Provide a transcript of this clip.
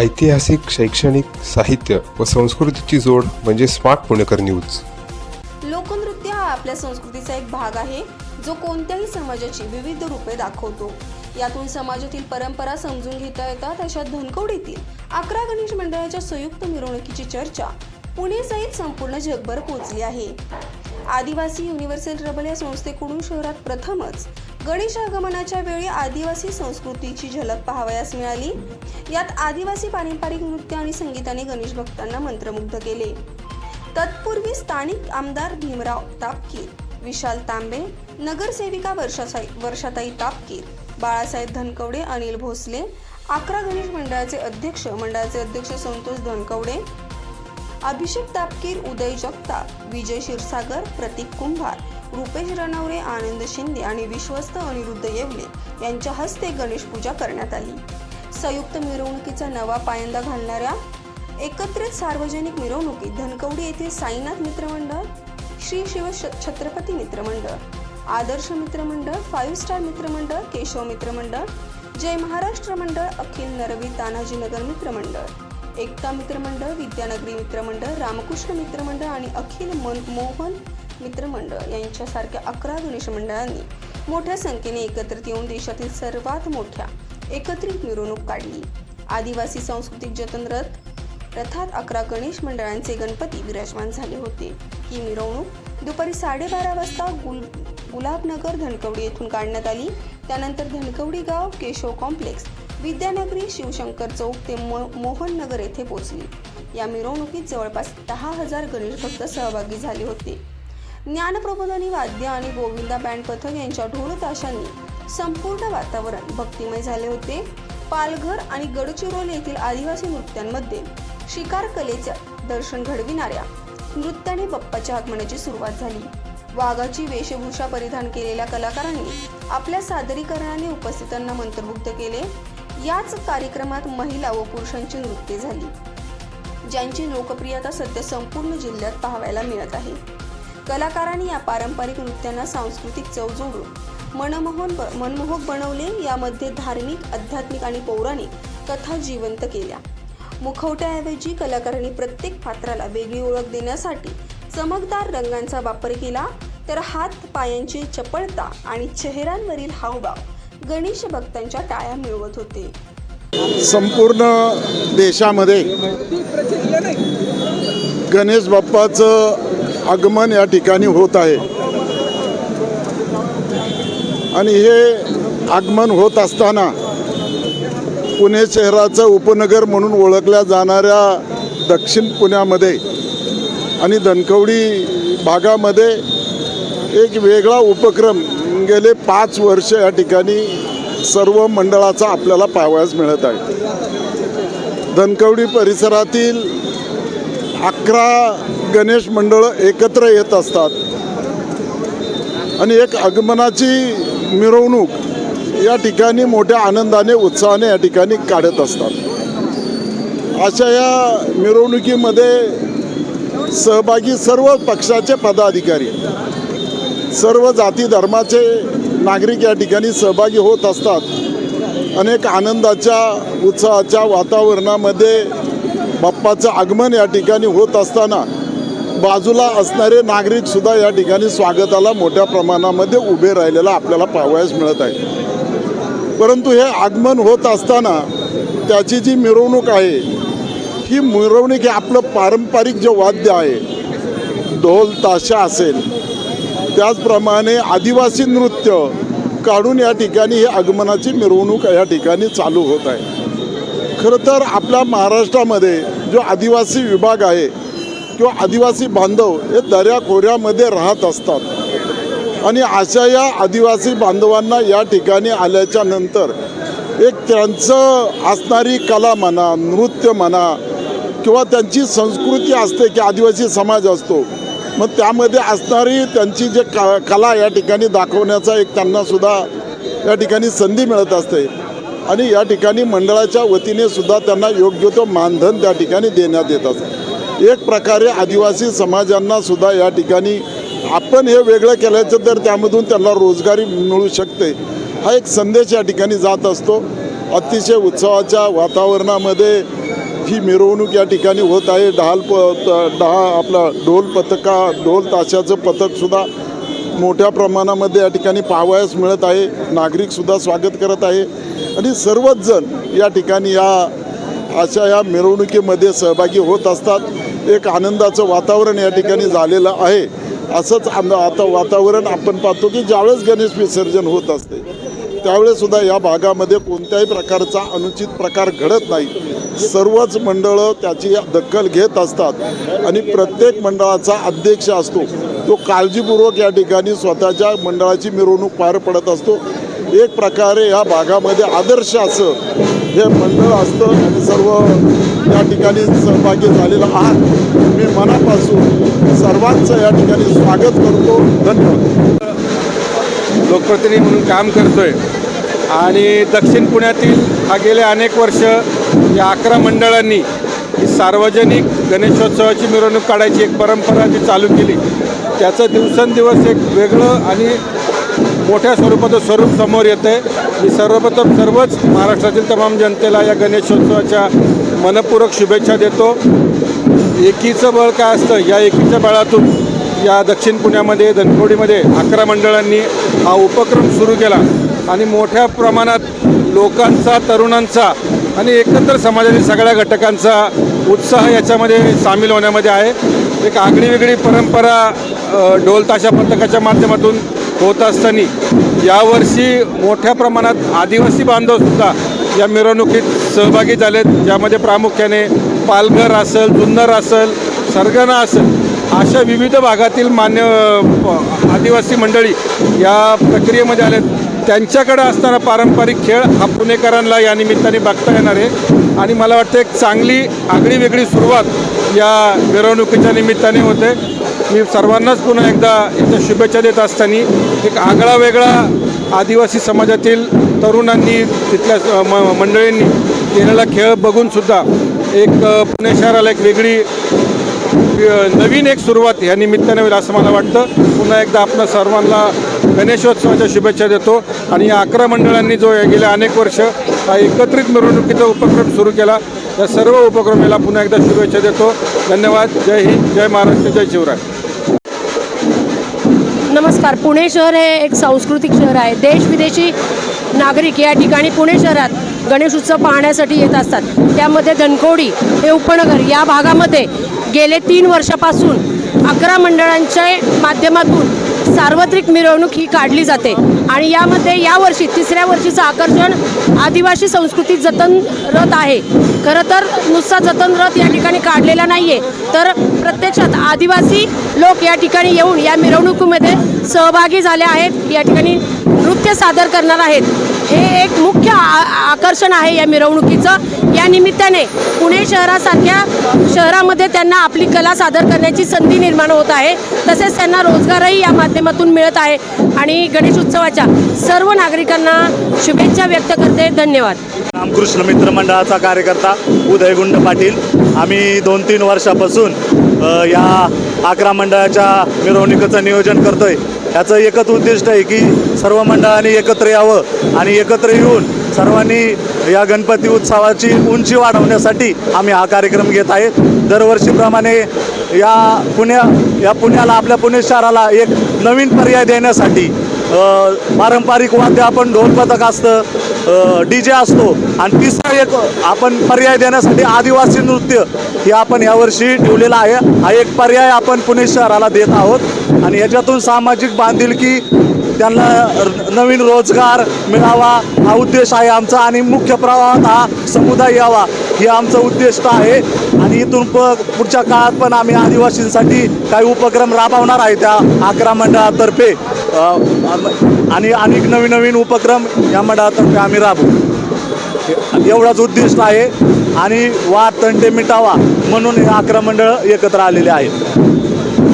ऐतिहासिक शैक्षणिक साहित्य व संस्कृतीची जोड म्हणजे स्मार्ट पुणेकर न्यूज. लोकनृत्य हा आपल्या संस्कृतीचा एक भाग आहे जो कोणत्याही समाजाची विविध रूपे दाखवतो. यातून समाजातील परंपरा समजून घेता येतात अशा धनकवडीतील अकरा गणेश मंडळाच्या संयुक्त मिरवणुकीची चर्चा पुणे सहित संपूर्ण जगभर पोहोचली आहे. आदिवासी युनिव्हर्सल ट्रबल या संस्थेकडून शहरात प्रथमच गणेश आगमनाच्या वेळी आदिवासी संस्कृतीची झलक पाहावयास मिळाली. यात आदिवासी पारंपरिक नृत्य आणि संगीताने गणेश भक्तांना मंत्रमुग्ध केले. तत्पूर्वी स्थानिक आमदार भीमराव तापकीर विशाल तांबे नगरसेविका वर्षासाई वर्षाताई तापकीर बाळासाहेब धनकवडे अनिल भोसले अकरा गणेश मंडळाचे अध्यक्ष मंडळाचे अध्यक्ष संतोष धनकवडे अभिषेक तापकीर उदय जगताप विजय क्षीरसागर प्रतीक कुंभार रुपेश रणवरे आनंद शिंदे आणि विश्वस्त अनिरुद्ध येवले यांच्या हस्ते गणेश पूजा करण्यात आली. संयुक्त मिरवणुकीचा नवा पायंदा घालणाऱ्या एकत्रित सार्वजनिक मिरवणुकीत धनकवडी येथील साईनाथ मित्रमंडळ श्री शिव छत्रपती मित्रमंडळ आदर्श मित्रमंडळ फाईव्ह स्टार मित्रमंडळ केशव मित्रमंडळ जय महाराष्ट्र मंडळ अखिल नरवी तानाजीनगर मित्रमंडळ एकता मित्रमंडळ विद्यानगरी मित्रमंडळ रामकृष्ण मित्रमंडळ आणि अखिल मन मोहन मित्रमंडळ यांच्यासारख्या अकरा गणेश मंडळांनी मोठ्या संख्येने एकत्रित येऊन देशातील सर्वात मोठ्या एकत्रित मिरवणूक काढली. आदिवासी सांस्कृतिक जतन रथ रथात अकरा गणेश मंडळांचे गणपती विराजमान झाले होते. ही मिरवणूक दुपारी साडेबारा वाजता गुल गुलाबनगर धनकवडी येथून काढण्यात आली. त्यानंतर धनकवडी गाव केशव कॉम्प्लेक्स विद्यानगरी शिवशंकर चौक ते मो मोहन नगर येथे पोहोचली. या मिरवणुकीत जवळपास दहा हजार गणेश भक्त सहभागी झाले होते. ज्ञानप्रबोधनी वाद्य आणि गोविंदा बँड पथक यांच्या ढोल ताशांनी संपूर्ण वातावरण भक्तिमय झाले होते. पालघर आणि गडचिरोली येथील आदिवासी नृत्यांमध्ये शिकार कलेचे दर्शन घडविणाऱ्या नृत्याने बाप्पाच्या आगमनाची सुरुवात झाली. वाघाची वेशभूषा परिधान केलेल्या कलाकारांनी आपल्या सादरीकरणाने उपस्थितांना मंत्रमुग्ध केले. याच कार्यक्रमात महिला व पुरुषांची नृत्ये झाली ज्यांची लोकप्रियता सध्या संपूर्ण जिल्ह्यात पाहायला मिळत आहे. कलाकारांनी या पारंपरिक नृत्यांना सांस्कृतिक चव जोडून मनमोहन ब- मनमोहक बनवले. यामध्ये धार्मिक आध्यात्मिक आणि पौराणिक कथा जिवंत केल्या. मुखवट्याऐवजी कलाकारांनी प्रत्येक पात्राला वेगळी ओळख देण्यासाठी चमकदार रंगांचा वापर केला. तर हात पायांची चपळता आणि चेहऱ्यांवरील हावभाव गणेश भक्तांच्या टाळ्या मिळवत होते. संपूर्ण देशामध्ये गणेश बाप्पाचं आगमन या ठिकाणी होत आहे. आणि हे आगमन होत असताना पुणे शहराचं उपनगर म्हणून ओळखल्या जाणाऱ्या दक्षिण पुण्यामध्ये आणि धनकवडी भागामध्ये एक वेगळा उपक्रम गेले पाच वर्ष या ठिकाणी सर्व मंडळाचा आपल्याला पाहावयास मिळत आहे. धनकवडी परिसरातील अकरा गणेश मंडळं एकत्र येत असतात. आणि एक आगमनाची मिरवणूक या ठिकाणी मोठ्या आनंदाने उत्साहाने या ठिकाणी काढत असतात. अशा या मिरवणुकीमध्ये सहभागी सर्व पक्षाचे पदाधिकारी सर्व जाती धर्माचे नागरिक या ठिकाणी सहभागी होत असतात. अनेक आनंदाच्या उत्साहाच्या वातावरणामध्ये बाप्पाचं आगमन या ठिकाणी होत असताना बाजूला असणारे नागरिकसुद्धा या ठिकाणी स्वागताला मोठ्या प्रमाणामध्ये उभे राहिलेला आपल्याला पाहावयास मिळत आहे. परंतु हे आगमन होत असताना त्याची जी मिरवणूक आहे ही मिरवणूक हे आपलं पारंपरिक जे वाद्य आहे ढोल ताशा असेल त्याचप्रमाणे आदिवासी नृत्य काढून या ठिकाणी ही आगमनाची मिरवणूक या ठिकाणी चालू होत आहे. खरं तर आपल्या महाराष्ट्रामध्ये जो आदिवासी विभाग आहे किंवा आदिवासी बांधव हे दऱ्याखोऱ्यामध्ये राहत असतात. आणि अशा या आदिवासी बांधवांना या ठिकाणी आल्याच्यानंतर एक त्यांचं असणारी कला म्हणा नृत्य म्हणा किंवा त्यांची संस्कृती असते की आदिवासी समाज असतो मग त्यामध्ये असणारी त्यांची जे क कला या ठिकाणी दाखवण्याचा एक त्यांनासुद्धा या ठिकाणी संधी मिळत असते. आणि या ठिकाणी मंडळाच्या वतीने सुद्धा त्यांना योग्य तो मानधन त्या ठिकाणी देण्यात येत असतं. एक प्रकारे आदिवासी समाजांना सुद्धा या ठिकाणी आपण हे वेगळं केल्याचं तर त्यामधून त्यांना रोजगारी मिळू शकते. हा एक संदेश या ठिकाणी जात असतो. अतिशय उत्सवाच्या वातावरणामध्ये ही मिरवणूक या ठिकाणी होत आहे. ढाल प डहा आपला ढोल पथका ढोल ताशाचं पथकसुद्धा मोठ्या प्रमाणामध्ये या ठिकाणी पाहावयास मिळत आहे. नागरिकसुद्धा स्वागत करत आहे. आणि सर्वच जण या ठिकाणी या अशा या मिरवणुकीमध्ये सहभागी होत असतात. एक आनंदाचं वातावरण या ठिकाणी झालेलं आहे. असंच आम- आता वातावरण आपण पाहतो की ज्यावेळेस गणेश विसर्जन होत असते त्यावेळेसुद्धा या भागामध्ये कोणत्याही प्रकारचा अनुचित प्रकार घडत नाही. सर्वच मंडळं त्याची दखल घेत असतात. आणि प्रत्येक मंडळाचा अध्यक्ष असतो. तो काळजीपूर्वक या ठिकाणी स्वतःच्या मंडळाची मिरवणूक पार पडत असतो. एक प्रकारे या भागामध्ये आदर्श असं हे मंडळ असतं आणि सर्व या ठिकाणी सहभागी झालेलं आहात. मी मनापासून सर्वांचं या ठिकाणी स्वागत करतो. धन्यवाद. लोकप्रतिनिधी म्हणून काम करतोय. आणि दक्षिण पुण्यातील हा गेले अनेक वर्ष या अकरा मंडळांनी ही सार्वजनिक गणेशोत्सवाची मिरवणूक काढायची एक परंपरा जी चालू केली. त्याचं दिवसेंदिवस एक वेगळं आणि मोठ्या स्वरूपाचं स्वरूप समोर येतं आहे मी सर्वप्रथम सर्वच महाराष्ट्रातील तमाम जनतेला या गणेशोत्सवाच्या मनपूर्वक शुभेच्छा देतो. एकीचं बळ काय असतं? या एकीच्या बळातून या दक्षिण पुण्यामध्ये धनकोडीमध्ये अकरा मंडळांनी हा उपक्रम सुरू केला. आणि मोठ्या प्रमाणात लोकांचा तरुणांचा आणि एकत्र समाजातील सगळ्या घटकांचा उत्साह याच्यामध्ये सामील होण्यामध्ये आहे. एक आगळी वेगळी परंपरा अ, ढोल ताशा पथकाच्या माध्यमातून होत असताना यावर्षी मोठ्या प्रमाणात आदिवासी बांधवसुद्धा या मिरवणुकीत सहभागी झालेत. ज्यामध्ये प्रामुख्याने पालघर असेल जुन्नर असेल सरगणा असेल अशा विविध भागातील मान्य आदिवासी मंडळी या प्रक्रियेमध्ये आलेत. त्यांच्याकडे असणारा पारंपरिक खेळ हा पुणेकरांना या निमित्ताने बघता येणार आहे. आणि मला वाटतं एक चांगली आगळी वेगळी सुरुवात या मिरवणुकीच्या निमित्ताने होते. मी सर्वांनाच पुन्हा एकदा याच्या शुभेच्छा देत असताना एक आगळा वेगळा आदिवासी समाजातील तरुणांनी तिथल्या म मंडळींनी केलेला खेळ बघूनसुद्धा एक पुणे शहराला एक वेगळी नवीन एक सुरुवात या निमित्ताने होईल असं मला वाटतं. पुन्हा एकदा आपण सर्वांना गणेशोत्सवाच्या शुभेच्छा देतो आणि या अकरा मंडळांनी जो गेल्या अनेक वर्ष हा एकत्रित मिरवणुकीचा उपक्रम सुरू केला या सर्व उपक्रमाला पुन्हा एकदा शुभेच्छा देतो. धन्यवाद. जय हिंद. जय महाराष्ट्र. जय शिवराय. नमस्कार. पुणे शहर हे एक सांस्कृतिक शहर आहे. देश विदेशी नागरिक या ठिकाणी पुणे शहरात गणेश उत्सव पाहण्यासाठी येत असतात. त्यामध्ये धनकोडी हे उपनगर या भागामध्ये गेले तीन वर्षापासून अकरा मंडळांच्या माध्यमातून सार्वत्रिक मिरवणूक ही काढली जाते. आणि यामध्ये यावर्षी तिसऱ्या वर्षीचं आकर्षण आदिवासी संस्कृती जतन रथ आहे. खरं तर नुसता जतन रथ या ठिकाणी काढलेला नाही आहे तर प्रत्यक्षात आदिवासी लोक या ठिकाणी येऊन या मिरवणुकीमध्ये सहभागी झाले आहेत. या ठिकाणी नृत्य सादर करणार आहेत. हे एक मुख्य आ- आकर्षण आहे या मिरवणुकीचं. या निमित्ताने पुणे शहरासारख्या शहरामध्ये त्यांना आपली कला सादर करण्याची संधी निर्माण होत आहे. तसेच त्यांना रोजगारही या माध्यमातून मिळत आहे. आणि गणेश उत्सवाच्या सर्व नागरिकांना शुभेच्छा व्यक्त करते. धन्यवाद. रामकृष्ण मित्र मंडळाचा कार्यकर्ता उदय गुंड पाटील. आम्ही दोन तीन वर्षापासून या अकरा मंडळाच्या मिरवणुकीचं नियोजन करतोय. याचं एकच उद्दिष्ट आहे की सर्व मंडळांनी एकत्र यावं आणि एकत्र येऊन सर्वांनी या गणपती उत्सवाची उंची वाढवण्यासाठी आम्ही हा कार्यक्रम घेत आहे. दरवर्षीप्रमाणे या पुण्या या पुण्याला आपल्या पुणे शहराला एक नवीन पर्याय देण्यासाठी पारंपरिक वाद्य आपण ढोल पथक असतं डी जे असतो. आणि तिसरा एक आपण पर्याय देण्यासाठी आदिवासी नृत्य हे आपण यावर्षी ठेवलेलं आहे. हा एक पर्याय आपण पुणे शहराला देत आहोत. आणि याच्यातून सामाजिक बांधिलकी त्यांना र- नवीन रोजगार मिळावा. हा उद्देश आहे आमचा. आणि मुख्य प्रवाहात हा समुदाय यावा. हे आमचं उद्दिष्ट आहे. आणि इथून प पुढच्या काळात पण आम्ही आदिवासींसाठी काही उपक्रम राबवणार आहे त्या अकरा मंडळातर्फे. आणि अनेक नवीन नवीन उपक्रम या मंडळातर्फे आम्ही राबवू. एवढाच उद्दिष्ट आहे. आणि वाद तंटे मिटावा म्हणून हे अकरा मंडळ एकत्र आलेले आहेत.